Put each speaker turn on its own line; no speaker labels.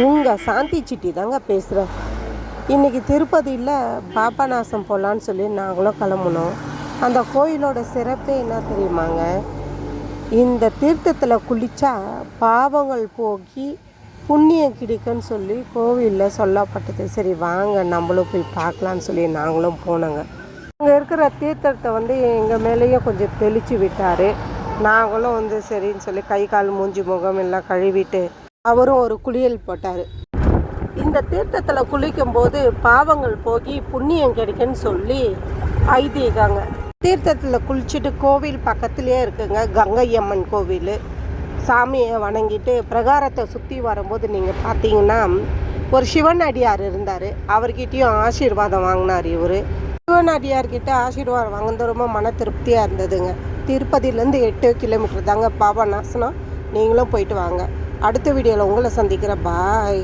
உங்கள் சாந்தி சிட்டி தாங்க பேசுகிறேன் இன்றைக்கி திருப்பதியில் பாபநாசம் போகலான்னு சொல்லி நாங்களும் கிளம்புனோம். அந்த கோயிலோட சிறப்பே என்ன தெரியுமாங்க? இந்த தீர்த்தத்தில் குளித்தா பாவங்கள் போக்கி புண்ணியம் கிடைக்குன்னு சொல்லி கோவிலில் சொல்லப்பட்டது. சரி வாங்க நம்மளும் போய் பார்க்கலான்னு சொல்லி நாங்களும் போனோங்க. அங்கே இருக்கிற தீர்த்தத்தை வந்து எங்கள் மேலேயும் கொஞ்சம் தெளித்து விட்டார். நாங்களும் வந்து சரின்னு சொல்லி கை கால் மூஞ்சி முகம் எல்லாம் கழுவிட்டு அவரும் ஒரு குளியல் போட்டார். இந்த தீர்த்தத்தில் குளிக்கும்போது பாவங்கள் போகி புண்ணியம் கிடைக்குன்னு சொல்லி ஐதீகங்க. தீர்த்தத்தில் குளிச்சுட்டு கோவில் பக்கத்துலேயே இருக்குங்க கங்கை அம்மன் கோவில். சாமியை வணங்கிட்டு பிரகாரத்தை சுற்றி வரும்போது நீங்கள் பார்த்தீங்கன்னா ஒரு சிவன் அடியார் இருந்தார். அவர்கிட்டையும் ஆசீர்வாதம் வாங்கினார் இவர். சிவன் அடியார்கிட்ட ஆசீர்வாதம் வாங்கினது ரொம்ப மன திருப்தியாக இருந்ததுங்க. திருப்பதியிலேருந்து எட்டு கிலோமீட்டர் தாங்க பாபநாசனம் நீங்களும் போயிட்டு வாங்க. அடுத்த வீடியோவில் உங்களை சந்திக்கிறேன். பாய்